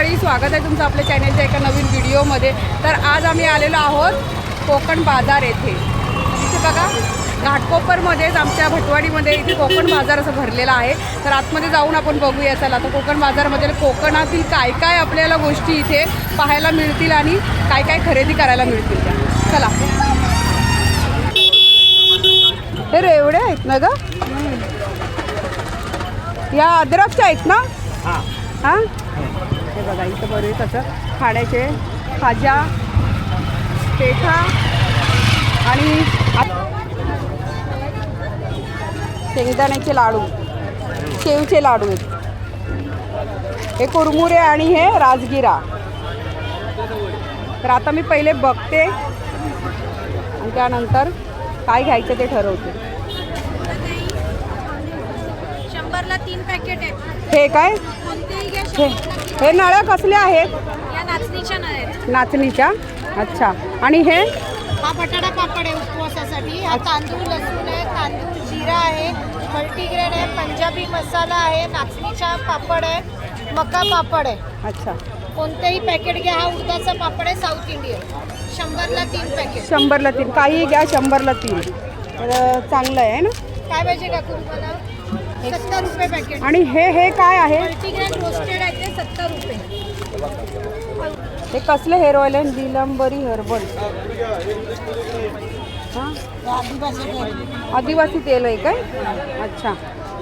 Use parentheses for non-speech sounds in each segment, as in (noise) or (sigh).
मंडळी स्वागत आहे तुमचं आपल्या चॅनलच्या एका नवीन व्हिडिओमध्ये तर आज आम्ही आलेलो आहोत कोकण बाजार येथे. इथे बघा घाटकोपरमध्येच आमच्या भटवाडीमध्ये इथे कोकण बाजार असं भरलेला आहे. तर आतमध्ये जाऊन आपण बघूया. चला तर कोकण बाजारमध्ये कोकणातील काय काय आपल्याला गोष्टी इथे पाहायला मिळतील आणि काय काय खरेदी करायला मिळतील. त्या चला. हे रेवडे आहेत ना ग? या अद्रकच्या आहेत ना? हां. हे बघा इथं बरे कसं खाण्याचे खाजा पेठा आणि शेंगदाण्याचे लाडू शेवचे लाडू आहेत. हे कुरमुरे आणि हे राजगिरा. तर आता मी पहिले बघते आणि त्यानंतर काय घ्यायचं ते ठरवते. हे काय? हे नळ्या कसल्या आहेत? या नाचणीच्या आहेत नाचणीच्या? अच्छा. आणि हे? हा बटाटा पापड आहे उपवासासाठी. हा तांदूळ लसूण आहे तांदूळ जिरा आहे मल्टीग्रेन आहे पंजाबी मसाला आहे नाचणीचा पापड आहे मका पापड आहे. अच्छा. कोणतेही पॅकेट घ्या हा उडदाचा पापड आहे साऊथ इंडियन शंभरला तीन पॅकेट शंभरला तीन. काही घ्या शंभरला तीन. तर चांगलं आहे ना? काय पाहिजे का तुम्हाला? सत्तर रुपये पॅकेट आणि हे हे काय आहे? मल्टीग्रेन रोस्टेड आहे ते सत्तर रुपये. हे कसले हेअर ऑइल आहे? निलंबरी हर्बल. हां? आदिवासी तेल आहे. काय? अच्छा.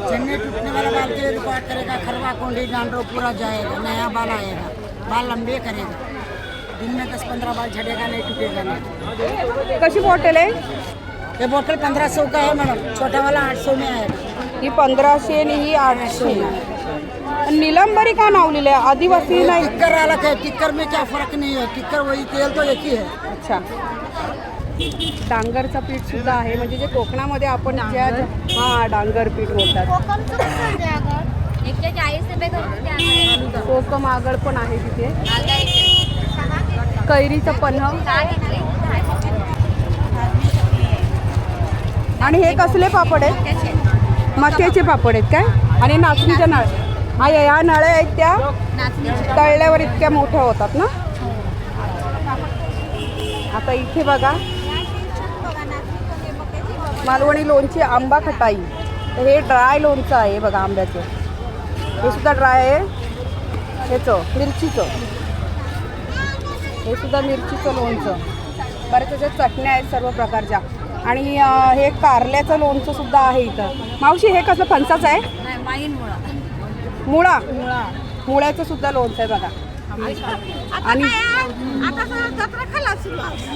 चन्ने टूटने वाला बाल के लिए रिकॉर्ड करेगा खरवा कुंडी डांडो पूरा जाएगा नया बाल आएगा। बाल लंबे करेगा। दिन में दस पंद्रह बाल झड़ेगा नहीं टूटेगा नहीं। कशी बॉटल आहे? ये बोतल पंद्रह सौ का है मैडम। छोटा वाला आठ सौ में आएगा। ही पंधराशे आणि ही आठशे. निलंबरी का नाव लिहिलं आहे? आदिवासी नाही. टिक्कर अलग है टिक्कर में क्या फर्क नहीं है? टिक्कर वही तेल तो एक ही है। अच्छा. डांगरचं पीठ सुद्धा आहे. म्हणजे जे कोकणामध्ये आपण ज्या हा डांगर पीठ बोलतात. आहे एकशे चाळीस रुपये कोकम आगळ पण आहे तिथे. कैरीचं पन्ह. आणि हे कसले पापड आहेत? मक्याचे पापड आहेत काय? आणि नाचणीच्या नळ. हा या नळ्या आहेत त्या तळल्यावर इतक्या मोठ्या होतात ना? आता इथे बघा. मालवणी लोणची आंबा खटाई. तर हे ड्राय लोणचं आहे बघा आंब्याचं. हे सुद्धा ड्राय आहे. ह्याचं मिरचीचं. हे सुद्धा मिरचीचं लोणचं. बऱ्याच त्याच्यात चटण्या आहेत सर्व प्रकारच्या. आणि हे कारल्याचं लोणचं सुद्धा आहे इथं. मावशी हे कसं फणसाचं आहे? मुळा. मुळ्याचं सुद्धा लोणचं आहे बघा. आणि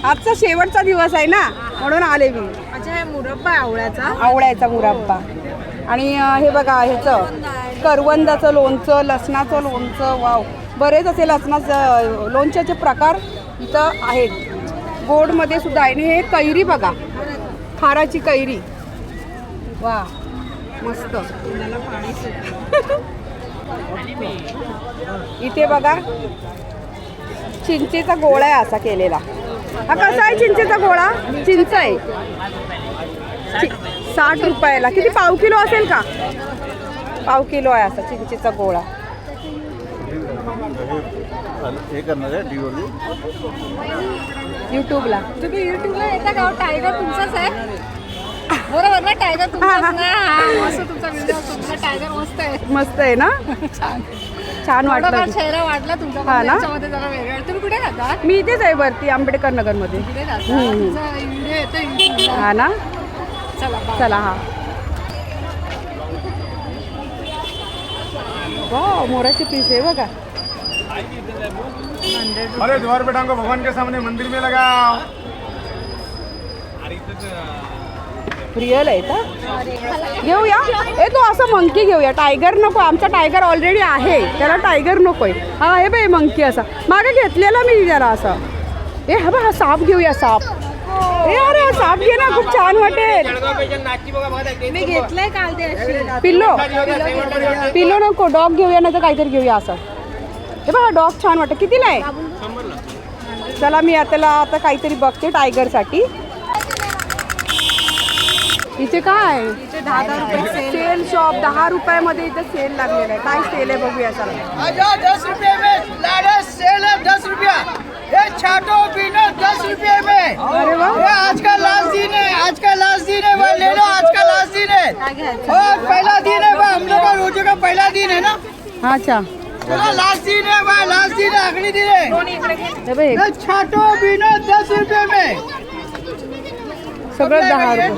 आजचा शेवटचा दिवस आहे ना? म्हणून आले मी. मुरब्बा आवळ्याचा. आवळ्याचा मुरब्बा. आणि हे बघा ह्याचं करवंदाचं लोणचं लसणाचं लोणचं वाव. बरेच असे लसणाचं लोणच्याचे प्रकार इथं आहेत. गोडमध्ये सुद्धा आहे. आणि हे कैरी बघा. खाराची कैरी. वा. मस्त. इथे बघा. चिंचेचा गोळा आहे असा केलेला. हा कसा आहे चिंचेचा गोळा? चिंच आहे. साठ रुपयाला. किती? पाव किलो असेल का? पाव किलो आहे असा चिंचेचा गोळा. हे करणार आहे डिओली. युट्यूबला तुम्ही युट्यूबला येता का? टायगर तुमचाच आहे. बरोबर ना? टायगर तुमचाच ना? हा, मस्त तुमचा व्हिडिओ तुमचा टायगर मस्त आहे. मस्त आहे ना? (laughs) छान. थोडाफार वाटलं चेहरा वाटला तुमचा हा पण ना? त्याच्यामध्ये जरा वेगळा. तुम्ही कुठे राहता? मी इथेच आहे वरती आंबेडकर नगरमध्ये. कुठे राहता? हम्म, हम्म. तुमचा व्हिडिओ येतो युट्यूबला हा ना? चला bye. चला हा. वा मोराचे पीस आहे बघा. अरे द्वार पे टांगो भगवान के सामने मंदिर में लगाओ। रिअल आहे का? घेऊया. ए तो असं मंकी घेऊया. टायगर नको आमचा टायगर ऑलरेडी आहे. त्याला टायगर नकोय. हा हे बाई मंकी असा. मागे घेतलेला मी जरा असा. ए हा बा हा साप घेऊया साप. ए अरे हा साप घे ना खूप छान वाटेल. मी घेतलंय काल ते पिल्लो. पिल्लो नको डॉग घेऊया नाही तर काहीतरी घेऊया असं. हे बघा डॉग छान वाटतं. कितीला आहे? चला मी आता आता काहीतरी बघते टायगरसाठी. इथे काय? दहा दहा रुपये सेल शॉप दहा रुपयामध्ये इथे सेल लागलेला आहे. काय सेल आहे बघूया चला. दस रुपये में सेल है दस रुपया. ये छाटो पीनो दस रुपये में. अरे वाह ये आज का लास्ट दिन है आज का लास्ट दिन है भाई ले लो आज का लास्ट दिन है और पहला दिन है भाई हम लोग का रोजों का पहला दिन है ना? अच्छा. चलो लास्ट दिन है भाई लास्ट दिन है अगली दिन है हे बघ, ये छाटो पीनो दस रुपये में. सगळं दहा रुपये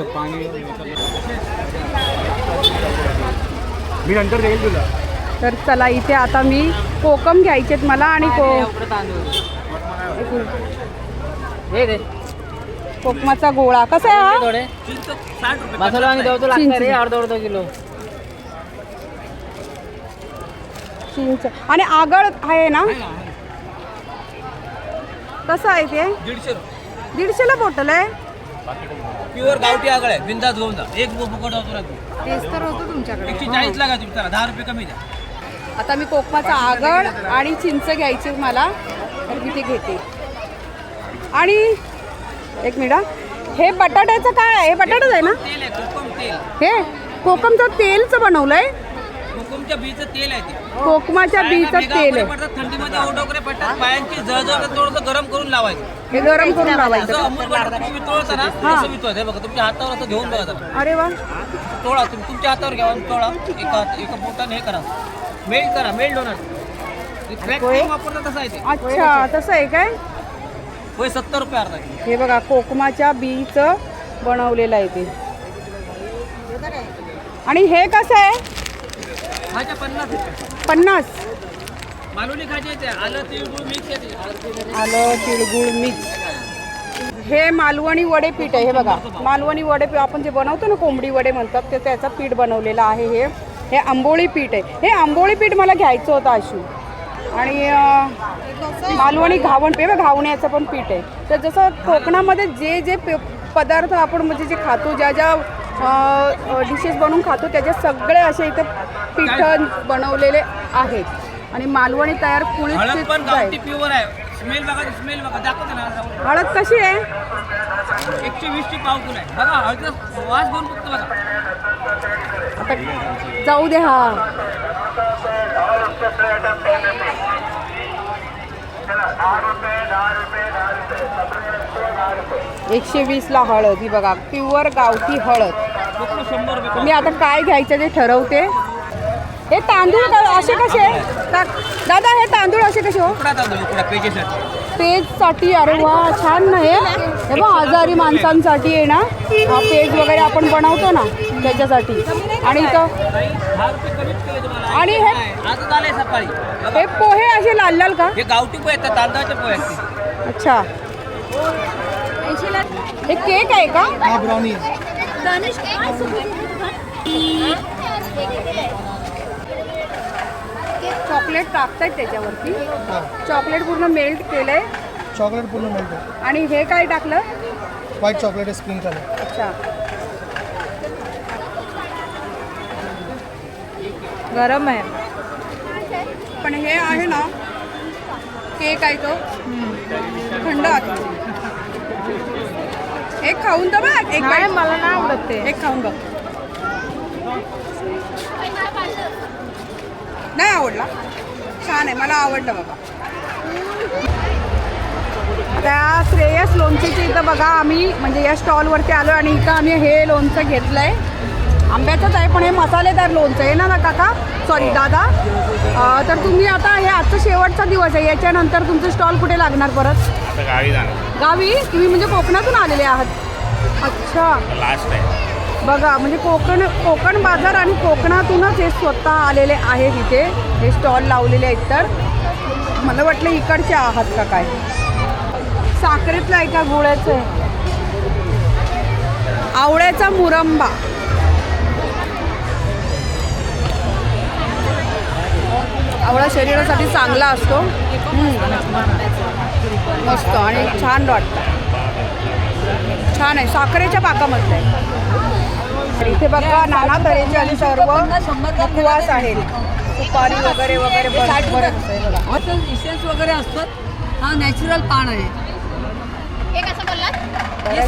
मी नंतर देईल तुला. तर चला इथे आता मी कोकम घ्यायचेत मला आणि को. कोकमाचा गोळा. कसा आहे हा? थोडे मसाला वांगे देऊ तो लागतं रे अर्धा अर्धा किलो. चिंच आणि आगळ आहे ना? कसं आहे ते? दीडशे दीडशेला बॉटल आहे? प्युअर गावठी आगळ आहे. बिंदास घेऊन जा. एक फुकट होतो ना तू? तेच तर होतं तुमच्याकडे. एकशे चाळीस लागा तुम्ही चला दहा रुपये कमी द्या. आता मी कोकमाचा आगळ आणि चिंच घ्यायची मला. तर मी ते घेते. आणि एक मिनिट हा. हे बटाट्याचं काय आहे? हे बटाटाच आहे ना? तेल आहे कोकम तेल. हे कोकमचं तेलचं बनवलंय. कोकमच्या बीचं तेल आहे ते. कोकमाच्या बीचं तेल आहे. पडतात थंडीमध्ये ओढ वगैरे पडतात पायांची जळजळ थोडंसं गरम करून लावायचं. हे गरम करून असं लावायचं. अमूल बटर तुम्ही वितळता ना तसं वितळत हे बघा तुमच्या हातावर असं घेऊन बघा जरा. अरे वा. तोळा तुम्ही तुमच्या हातावर घ्या आणि तोळा एका एका बोटाने हे करा. मेल्ट करा मेल्ट होणार. तसं आहे ते. अच्छा तसं आहे काय? होय सत्तर रुपये अर्धा किलो. हे बघा कोकमाच्या बीचं बनवलेलं आहे ते. आणि हे कसं आहे? पन्नास रुपये पन्नास. मालवणी खायचे येते आलं तिळगुळ मिक्स येते आलं तिळगुळ मिक्स हे मालवणी वडे पीठ आहे हे बघा. मालवणी वडे पीठ आपण जे बनवतो ना कोंबडी वडे म्हणतात ते त्याचं पीठ बनवलेलं आहे हे. हे आंबोळी पीठ आहे. हे आंबोळी पीठ मला घ्यायचं होतं आशू. आणि मालवणी घावण पे घावण्याचं पण पीठ आहे. तर जसं कोकणामध्ये जे जे पे पदार्थ आपण म्हणजे जे खातो ज्या ज्या डिशेस बनवून खातो. त्याचे सगळे असे इथं पीठ बनवलेले आहेत. आणि मालवणी तयार पण हळद कशी आहे? एकशे वीसची पाव किलो आहे. बघा हळदीचा वास घेऊन फक्त बघा. आता जाऊ दे हा. एकशे वीसला हळद. ही बघा प्युअर गावठी हळद. मी आता काय घ्यायचं ते ठरवते. हे तांदूळ असे कसे? दादा हे तांदूळ असे कसे हो? पेजेसाठी. अरे वा छान ना हे. बघ आजारी माणसांसाठी आहे ना. हा पेज वगैरे आपण बनवतो ना त्याच्यासाठी. आणि इथं आणि हे. हे पोहे असे लाल लाल का? हे गावठी पोहे तांदळाचे पोहे. अच्छा. हे केक आहे. का चॉकलेट टाकतायत त्याच्यावरती. चॉकलेट पूर्ण मेल्ट केलंय. चॉकलेट पूर्ण मिळते आणि हे काय टाकलं? व्हाईट चॉकलेट आहे स्प्रिंग कलर अच्छा. गरम आहे. पण हे आहे ना केक आहे तो. थंड आहे. एक खाऊन तर बघ एक bite. मला नाही आवडत ते. एक खाऊन बघ. नाही आवडला. छान आहे मला आवडलं बाबा. त्या श्रेयस लोणचीच्या इथं बघा आम्ही म्हणजे या स्टॉलवरती आलो आणि इथं आम्ही हे लोणचं घेतलं आहे आंब्याचंच आहे पण हे मसालेदार लोणचं आहे. ना ना काका? सॉरी दादा. अं, तर तुम्ही आता हे आजचा शेवटचा दिवस आहे. याच्यानंतर तुमचं स्टॉल कुठे लागणार परत? जाणार. गावी? तुम्ही म्हणजे कोकणातून आलेले आहात. अच्छा. लास्ट आहे बघा म्हणजे कोकण कोकण बाजार आणि कोकणातूनच हे स्वतः आलेले आहेत इथे हे स्टॉल लावलेले आहेत तर. मला वाटलं इकडचे आहात का काय? साखरेतला आहे का गुळ्याचं? आहे आवळ्याचा मुरंबा. आवळा शरीरासाठी चांगला असतो. मस्त आणि छान वाटतं. छान आहे. साखरेच्या पाकामधलं आहे इथे बघा नाना तऱ्हेचे आणि सर्व उपवास आहेत. सुपारी वगैरे वगैरे आहे. इसेन्स वगैरे असतात. हा नॅचरल पान आहे. हे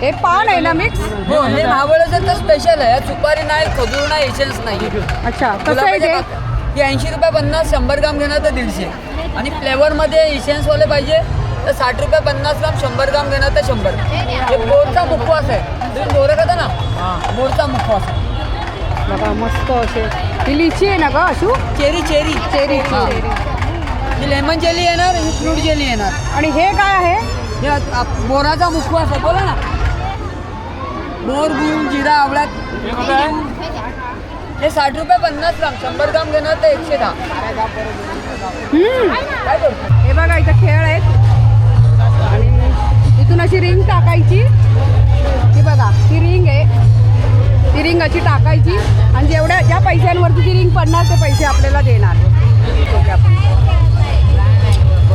हे पान आहे ना मिक्स हो हे महाबळेश्वरचं तर स्पेशल आहे. सुपारी नाही खजूर नाही इसेन्स नाही. अच्छा कसं आहे हे ऐंशी रुपये पन्नास शंभर ग्राम घेणार तर दीडशे. आणि फ्लेवरमध्ये इसेन्सवाले पाहिजे तर साठ रुपये पन्नास ग्राम शंभर ग्राम घेणार तर शंभर. हे मोरचा मुखवास आहे. तुम्ही मोरं खाता ना? मोरचा मुखवास आहे. बघा मस्त असे. ही लिची आहे ना ग अशू? Cherry cherry. चेरी हा. लेमन जेली येणार ही फ्रूट जेली येणार. आणि हे काय आहे? हे मोराचा मुखवास आहे बोला ना. मोर गुळ जिरा आवळा हे साठ रुपये पन्नास ग्राम शंभर ग्राम घेणार तर एकशे दहा. काय करतो हे बघा इथं खेळ आहेत. आणि इथून अशी रिंग टाकायची. ही बघा ही रिंग आहे. ती रिंग अशी टाकायची. आणि जेवढ्या ज्या पैशांवरती ती रिंग पडणार ते पैसे आपल्याला देणार.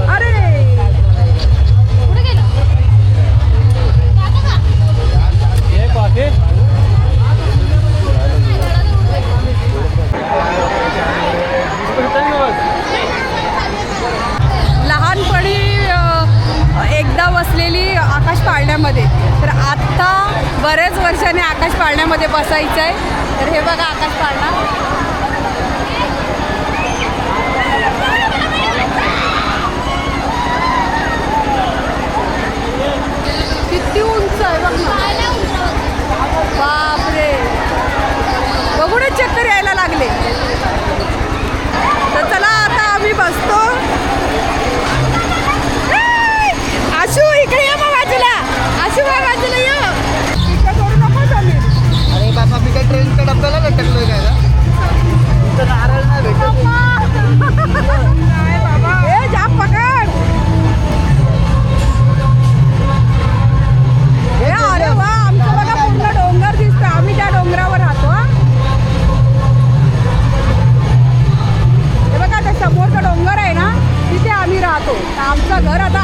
अरे! लहानपणी एकदा बसलेली आकाश पाळण्यामध्ये. तर आत्ता बऱ्याच वर्षांनी आकाश पाळण्यामध्ये बसायचं आहे तर हे बघा आकाश पाळणा. किती उंच आहे बघ ना. बाप चक्कर यायला लागले. तर चला आता आम्ही बसतो.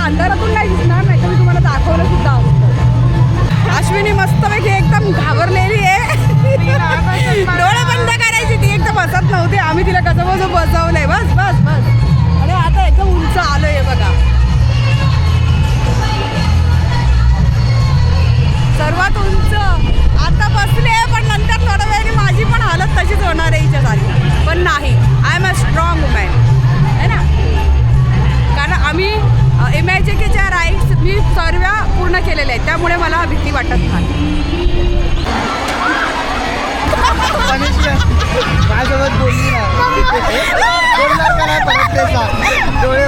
अंधारातून नाही दिसणार नाही तर मी तुम्हाला दाखवलं सुद्धा असतं. अश्विनी मस्तपैकी एकदम घाबरलेली आहे. डोळे बंद करायची ती एकदम बसत नव्हती. आम्ही तिला कसं बसं बसवलंय. बस बस बस. अरे आता एकदम उंच आलोय बघा. सर्वात उंच. आता बसले पण नंतर थोड्या वेळाने माझी पण हालत तशीच होणार आहे हिच्यासारखी पण नाही. I am a strong woman है ना? कारण आम्ही इमॅजिकेच्या राईड्स मी सर्व पूर्ण केलेल्या आहेत त्यामुळे मला भीती वाटत नाही. डोळे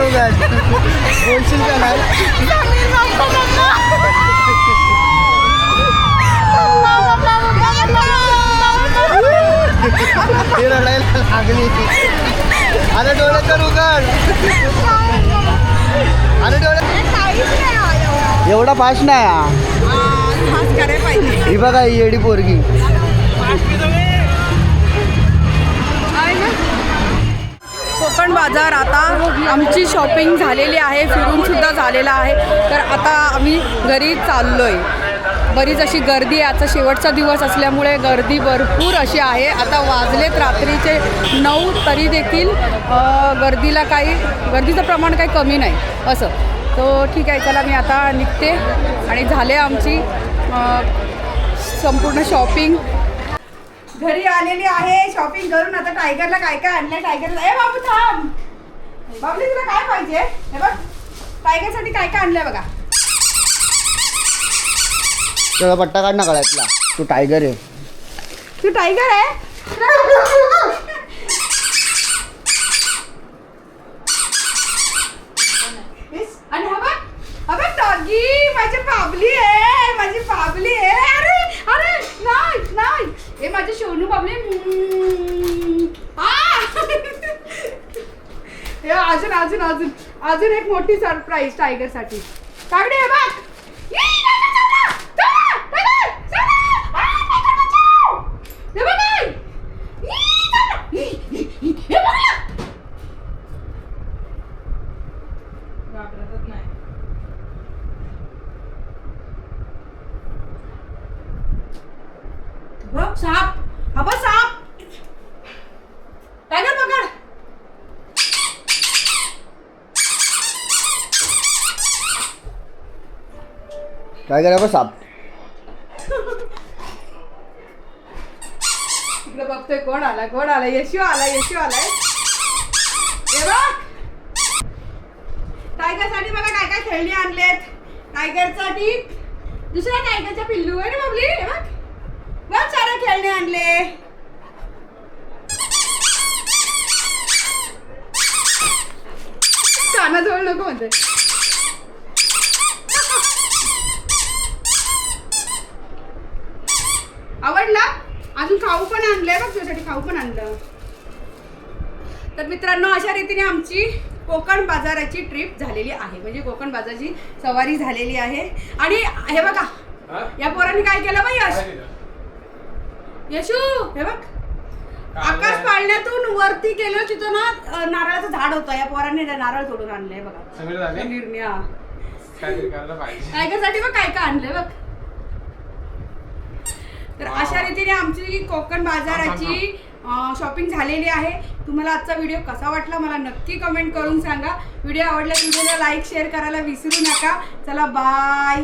लागली. अरे डोळे तर उघड. अरे डोळे एवढा फास्ट नाही हा. ही बघा ही येडी पोरगी. कोकण बाजार आता आमची शॉपिंग झालेली आहे फिरून सुद्धा झालेला आहे. तर आता आम्ही घरी चाललोय. बरीच अशी गर्दी आहे आजचा शेवटचा दिवस असल्यामुळे गर्दी भरपूर अशी आहे. आता वाजलेत रात्रीचे नऊ तरी देखील. गर्दीला काही गर्दीचं प्रमाण काही कमी नाही असं. तो ठीक आहे चला मी आता निघते. आणि झाले आमची संपूर्ण शॉपिंग. घरी आलेली आहे शॉपिंग करून आता टायगरला काय काय आणलं टायगरला ए बाबू थांब. बाबली तुला काय पाहिजे? हे बघ टायगरसाठी काय काय आणलंय बघा. तेव्हा पट्टा काढ ना गळ्यातला. तू टायगर आहे. तू टायगर आहे? माझी आहे माझी आहे. अरे हे हे अजून अजून अजून. अजून एक मोठी सरप्राईज टायगरसाठी. कागडे हे बघ ई, नाही, नाही, नाही, नाही, नाही, नाही, नाही, आ, टायगर बचाव! हे बघ नाही. ई, नाही, ई, ई, ई, हे बघ ना. बघ साप. हा साप. टायगर पकड? टायगर आहे बा साप? इकडे बघतोय कोण आला कोण आला यशू आला यशू आलाय. हे बघ. टायगरसाठी बघा काय काय खेळणी आणलेत. टायगरसाठी दुसऱ्या टायगरच्या पिल्लू आहे ना बाबली? हे बघ. बघ सारे खेळणे आणले. कानाजवळ नको म्हणते. आवडला? अजून खाऊ पण आणलंय बघ तुझ्यासाठी खाऊ पण आणलं. तर मित्रांनो अशा रीतीने आमची कोकण बाजाराची ट्रिप झालेली आहे. म्हणजे कोकण बाजाराची सवारी झालेली आहे. आणि हे बघा या पोरांनी काय केलं बा यश यशू! हे बघ. आकाश पाळण्यातून वरती गेलो तिथं ना नारळाचं झाड होतं. या पोरांनी नारळ तोडून आणलंय बघा. समीरने, हा. टायगरसाठी बघ काय काय आणलंय बघ. तर अशा रीतीने आमची कोकण बाजाराची शॉपिंग झालेली आहे. तुम्हाला आजचा व्हिडिओ कसा वाटला मला नक्की कमेंट करून सांगा. व्हिडिओ आवडला व्हिडिओला लाईक शेअर करायला विसरू नका. चला बाय